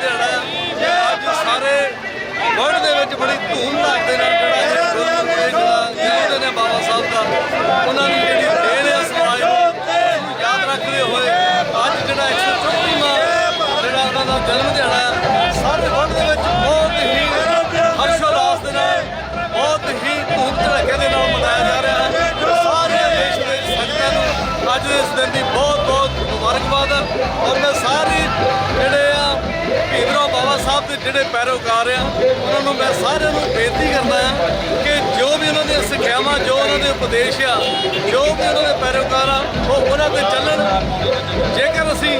134ਵਾਂ ਅੱਜ ਸਾਰੇ ਵਰਲਡ ਦੇ ਵਿੱਚ ਬੜੀ ਧੂਮਧਾਮ ਦੇ ਨਾਲ ਜਿਹੜਾ ਇਹ ਜਿਹੜਾ ਜਨਮ ਬਾਬਾ ਸਾਹਿਬ ਦਾ, ਉਹਨਾਂ ਦੀ ਜਿਹੜੀ ਦੇਣ ਹੈ, ਸਮਾਜ ਨੂੰ ਯਾਦ ਰੱਖਦੇ ਹੋਏ ਅੱਜ ਜਿਹੜਾ 134ਵਾਂ ਜਿਹੜਾ ਉਹਨਾਂ ਦਾ ਜਨਮ ਦਿਹਾੜਾ ਹੈ, ਸਾਰੇ ਵਰਡ ਦੇ ਵਿੱਚ ਬਹੁਤ ਹੀ ਹਰਸ਼ੋਲਾਸ ਦੇ ਨਾਲ, ਬਹੁਤ ਹੀ ਧੂਮ ਧੜੱਕੇ ਦੇ ਨਾਲ ਮਨਾਇਆ ਜਾ ਰਿਹਾ ਹੈ। ਸਾਰੇ ਦੇਸ਼ ਦੇ ਸੰਗਤਾਂ ਨੂੰ ਅੱਜ ਇਸ ਦਿਨ ਦੀ ਬਹੁਤ ਬਹੁਤ ਮੁਬਾਰਕਬਾਦ ਔਰ ਸਾਹਿਬ ਦੇ ਜਿਹੜੇ ਪੈਰੋਕਾਰ ਆ, ਉਹਨਾਂ ਨੂੰ ਮੈਂ ਸਾਰਿਆਂ ਨੂੰ ਬੇਨਤੀ ਕਰਦਾ ਹਾਂ ਕਿ ਜੋ ਵੀ ਉਹਨਾਂ ਦੀਆਂ ਸਿੱਖਿਆਵਾਂ, ਜੋ ਉਹਨਾਂ ਦੇ ਉਪਦੇਸ਼ ਆ, ਜੋ ਵੀ ਉਹਨਾਂ ਦੇ ਪੈਰੋਕਾਰ ਆ, ਉਹ ਉਹਨਾਂ ਤੇ ਚੱਲਣ। ਜੇਕਰ ਅਸੀਂ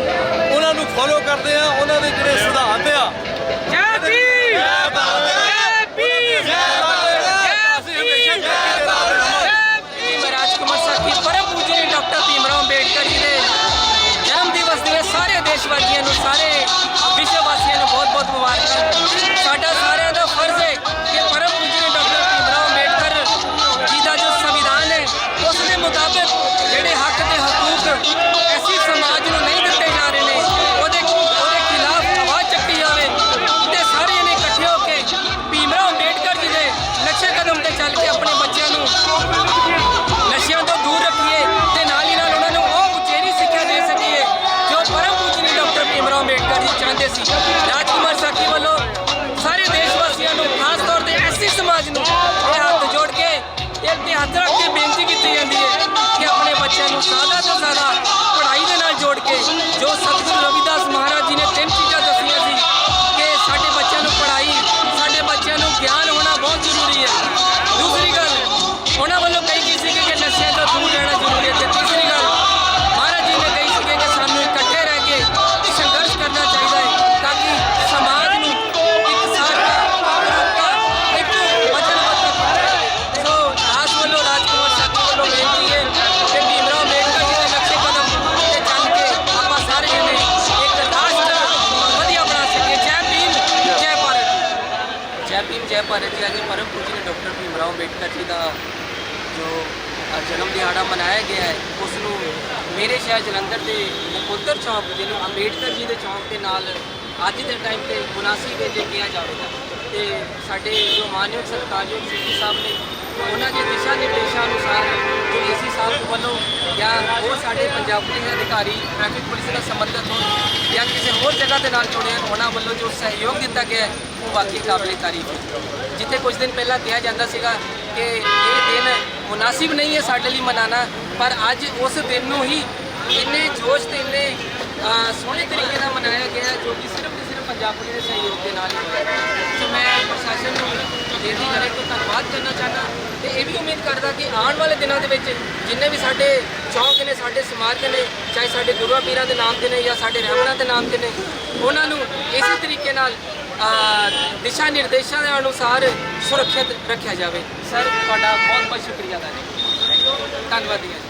ਉਹਨਾਂ ਨੂੰ ਫੋਲੋ ਕਰਦੇ ਆ ਉਹਨਾਂ ਦੇ ਜਿਹੜੇ ਸਿਧਾਂਤ ਆ ਬੱਚਿਆਂ ਨੂੰ ਜ਼ਿਆਦਾ ਤੋਂ ਜ਼ਿਆਦਾ ਪੜ੍ਹਾਈ ਦੇ ਨਾਲ ਜੋੜ ਕੇ ਜੋ ਭਾਰਤ ਜੀ ਅੱਜ ਪਰਮ ਪੂਜਨੀ ਡਾਕਟਰ ਭੀਮਰਾਓ ਅੰਬੇਡਕਰ ਜੀ ਦਾ ਜੋ ਜਨਮ ਦਿਹਾੜਾ ਮਨਾਇਆ ਗਿਆ ਹੈ, ਉਸ ਨੂੰ ਮੇਰੇ ਸ਼ਹਿਰ ਜਲੰਧਰ ਦੇ ਨਕੋਦਰ ਚੌਂਕ ਜਿਹਨੂੰ ਅੰਬੇਡਕਰ ਜੀ ਦੇ ਚੌਂਕ ਦੇ ਨਾਲ ਅੱਜ ਦੇ ਟਾਈਮ ਤੇ ਮੁਨਾਸਿਬ ਹੈ ਜੇ ਕਿਹਾ ਜਾਵੇਗਾ ਤੇ ਸਾਡੇ ਜੋ ਮਾਨਯੋਗ ਸਤਿਕਾਰਯੋਗ ਸਿੱਧੂ ਸਾਹਿਬ ਨੇ ਉਹਨਾਂ ਦੇ ਦਿਸ਼ਾ ਨਿਰਦੇਸ਼ਾਂ ਅਨੁਸਾਰ ਜੋ ਏਸੀ ਉਹ ਸਾਡੇ ਪੰਜਾਬ ਪੁਲਿਸ ਅਧਿਕਾਰੀ ਟ੍ਰੈਫਿਕ ਪੁਲਿਸ ਨਾਲ ਸੰਬੰਧਿਤ ਹੋਣ ਜਾਂ ਕਿਸੇ ਹੋਰ ਜਗ੍ਹਾ ਦੇ ਨਾਲ ਜੁੜੇ ਹਨ ਉਹਨਾਂ ਵੱਲੋਂ ਜੋ ਸਹਿਯੋਗ ਦਿੱਤਾ ਗਿਆ ਹੈ, ਉਹ ਵਾਕਈ ਕਾਬਲੇ ਤਾਰੀਫ ਹੈ। ਜਿੱਥੇ ਕੁਝ ਦਿਨ ਪਹਿਲਾਂ ਕਿਹਾ ਜਾਂਦਾ ਸੀਗਾ ਕਿ ਇਹ ਦਿਨ ਮੁਨਾਸਿਬ ਨਹੀਂ ਹੈ ਸਾਡੇ ਲਈ ਮਨਾਣਾ ਪਰ ਅੱਜ ਉਸ ਦਿਨ ਨੂੰ ਹੀ ਇੰਨੇ ਜੋਸ਼ ਤੇ ਇੰਨੇ ਸੋਹਣੇ ਤਰੀਕੇ ਨਾਲ ਮਨਾਇਆ ਗਿਆ ਜੋ ਕਿ ਸਿਰਫ ਤੇ ਸਿਰਫ ਪੰਜਾਬ ਪੁਲਿਸ ਦੇ ਸਹਿਯੋਗ ਦੇ ਨਾਲ ਸੋ ਮੈਂ ਪ੍ਰਸ਼ਾਸਨ ਨੂੰ ਬੇਨਤੀ ਕਰੇ ਤੋਂ ਧੰਨਵਾਦ ਕਰਨਾ ਚਾਹੁੰਦਾ ਤੇ ਇਹ ਵੀ ਉਮੀਦ ਕਰਦਾ ਕਿ ਆਉਣ ਵਾਲੇ ਦਿਨਾਂ ਦੇ ਵਿੱਚ ਜਿੰਨੇ ਵੀ ਸਾਡੇ ਚੌਂਕ ਨੇ, ਸਾਡੇ ਸਮਾਜ ਦੇ ਨੇ, ਚਾਹੇ ਸਾਡੇ ਗੁਰੂਆਂ ਪੀਰਾਂ ਦੇ ਨਾਮ ਤੇ ਨੇ ਜਾਂ ਸਾਡੇ ਰਹਿਬਰਾਂ ਦੇ ਨਾਮ ਤੇ ਨੇ, ਉਹਨਾਂ ਨੂੰ ਇਸੇ ਤਰੀਕੇ ਨਾਲ ਦਿਸ਼ਾ ਨਿਰਦੇਸ਼ਾਂ ਦੇ ਅਨੁਸਾਰ ਸੁਰੱਖਿਅਤ ਰੱਖਿਆ ਜਾਵੇ। ਸਰ, ਤੁਹਾਡਾ ਬਹੁਤ ਬਹੁਤ ਸ਼ੁਕਰੀਆ ਦਾ ਧੰਨਵਾਦੀ ਹਾਂ